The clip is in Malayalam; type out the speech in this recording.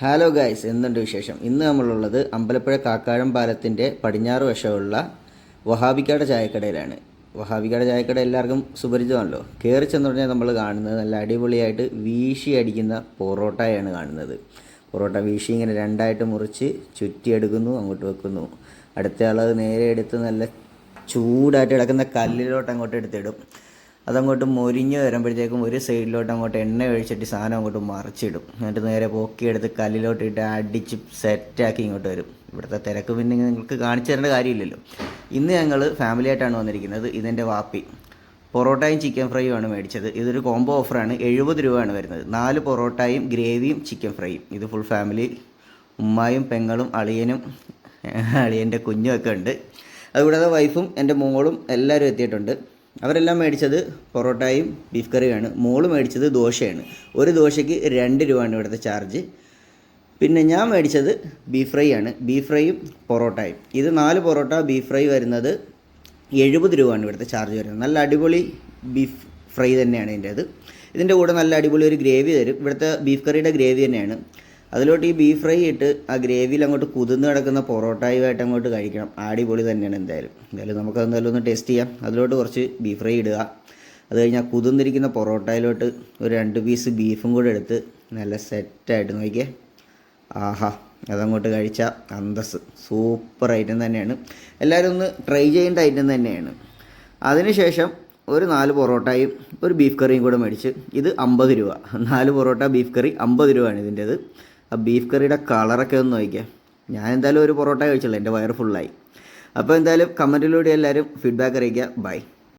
ഹലോ ഗായ്സ് എന്തുണ്ട് വിശേഷം? ഇന്ന് നമ്മളുള്ളത് അമ്പലപ്പുഴ കാക്കാഴം പാലത്തിന്റെ പടിഞ്ഞാറ് വശമുള്ള വഹാബിക്കാട് ചായക്കടയിലാണ്. വഹാബിക്കാട് ചായക്കട എല്ലാവർക്കും സുപരിചിതമാണല്ലോ. കയറി ചെന്ന് പറഞ്ഞാൽ നമ്മൾ കാണുന്നത് നല്ല അടിപൊളിയായിട്ട് വീശി അടിക്കുന്ന പൊറോട്ടയാണ് കാണുന്നത്. പൊറോട്ട വീശി ഇങ്ങനെ രണ്ടായിട്ട് മുറിച്ച് ചുറ്റിയെടുക്കുന്നു അങ്ങോട്ട് വെക്കുന്നു. അടുത്ത ആളത് നേരെ എടുത്ത് നല്ല ചൂടായിട്ട് കിടക്കുന്ന കല്ലിലോട്ട് അങ്ങോട്ട് എടുത്തിടും. അതങ്ങോട്ട് മൊരിഞ്ഞ് വരുമ്പോഴത്തേക്കും ഒരു സൈഡിലോട്ട് അങ്ങോട്ട് എണ്ണ ഒഴിച്ചിട്ട് സാധനം അങ്ങോട്ട് മറിച്ചിടും. എന്നിട്ട് നേരെ പൊക്കിയെടുത്ത് കല്ലിലോട്ട് ഇട്ട് അടിച്ച് സെറ്റാക്കി ഇങ്ങോട്ട് വരും. ഇവിടുത്തെ തിരക്ക് പിന്നെ നിങ്ങൾക്ക് കാണിച്ചു തരേണ്ട കാര്യമില്ലല്ലോ. ഇന്ന് ഞങ്ങൾ ഫാമിലി ആയിട്ടാണ് വന്നിരിക്കുന്നത് ഇതിന്റെ വാപ്പി. പൊറോട്ടയും ചിക്കൻ ഫ്രൈയും ആണ് മേടിച്ചത്. ഇതൊരു കോംബോ ഓഫറാണ് എഴുപത് രൂപയാണ് വരുന്നത്. നാല് പൊറോട്ടയും ഗ്രേവിയും ചിക്കൻ ഫ്രൈയും ഇത് ഫുൾ ഫാമിലി ഉമ്മായും പെങ്ങളും അളിയനും അളിയന്റെ കുഞ്ഞും ഒക്കെ ഉണ്ട്. അതുകൂടാതെ വൈഫും എന്റെ മോളും എല്ലാവരും എത്തിയിട്ടുണ്ട്. അവരെല്ലാം മേടിച്ചത് പൊറോട്ടയും ബീഫ് കറിയുമാണ് മോൾ മേടിച്ചത് ദോശയാണ്. ഒരു ദോശയ്ക്ക് രണ്ട് രൂപയാണ് ഇവിടുത്തെ ചാർജ് പിന്നെ ഞാൻ മേടിച്ചത് ബീഫ് ഫ്രൈ ആണ്. ബീഫ് ഫ്രൈയും പൊറോട്ടയും. ഇത് നാല് പൊറോട്ട ബീഫ് ഫ്രൈ വരുന്നത് എഴുപത് രൂപയാണ് ഇവിടുത്തെ ചാർജ് വരുന്നത്. നല്ല അടിപൊളി ബീഫ് ഫ്രൈ തന്നെയാണ് ഇതിന്റേത്. ഇതിന്റെ കൂടെ നല്ല അടിപൊളി ഒരു ഗ്രേവി തരും. ഇവിടുത്തെ ബീഫ് കറിയുടെ ഗ്രേവി തന്നെയാണ്. അതിലോട്ട് ഈ ബീഫ് ഫ്രൈ ഇട്ട് ആ ഗ്രേവിയിൽ അങ്ങോട്ട് കുതിർന്ന് കിടക്കുന്ന പൊറോട്ടയുമായിട്ട് അങ്ങോട്ട് കഴിക്കണം. ആടിപൊളി തന്നെയാണ് എന്തായാലും. എന്തായാലും നമുക്ക് എന്തായാലും ഒന്ന് ടേസ്റ്റ് ചെയ്യാം. അതിലോട്ട് കുറച്ച് ബീഫ് ഫ്രൈ ഇടുക. അത് കഴിഞ്ഞാൽ കുതിർന്നിരിക്കുന്ന പൊറോട്ടയിലോട്ട് ഒരു രണ്ട് പീസ് ബീഫും കൂടെ എടുത്ത് നല്ല സെറ്റായിട്ട് നോക്കിയേ ആഹാ അതങ്ങോട്ട് കഴിച്ച അന്തസ് സൂപ്പർ ഐറ്റം തന്നെയാണ്. എല്ലാവരും ഒന്ന് ട്രൈ ചെയ്യേണ്ട ഐറ്റം തന്നെയാണ്. അതിനുശേഷം ഒരു നാല് പൊറോട്ടയും ഒരു ബീഫ് കറിയും കൂടെ മേടിച്ച് ഇത് അമ്പത് രൂപ. നാല് പൊറോട്ട ബീഫ് കറി അമ്പത് രൂപയാണ് ഇതിന്റേത്. ആ ബീഫ് കറിയുടെ കളറൊക്കെ ഒന്ന് നോക്കിയാൽ ഞാൻ എന്തായാലും ഒരു പൊറോട്ട കഴിച്ചുള്ളൂ എന്റെ വയറ് ഫുള്ളായി അപ്പോൾ എന്തായാലും കമന്റിലൂടെ എല്ലാവരും ഫീഡ്ബാക്ക് അറിയിക്കുക. ബൈ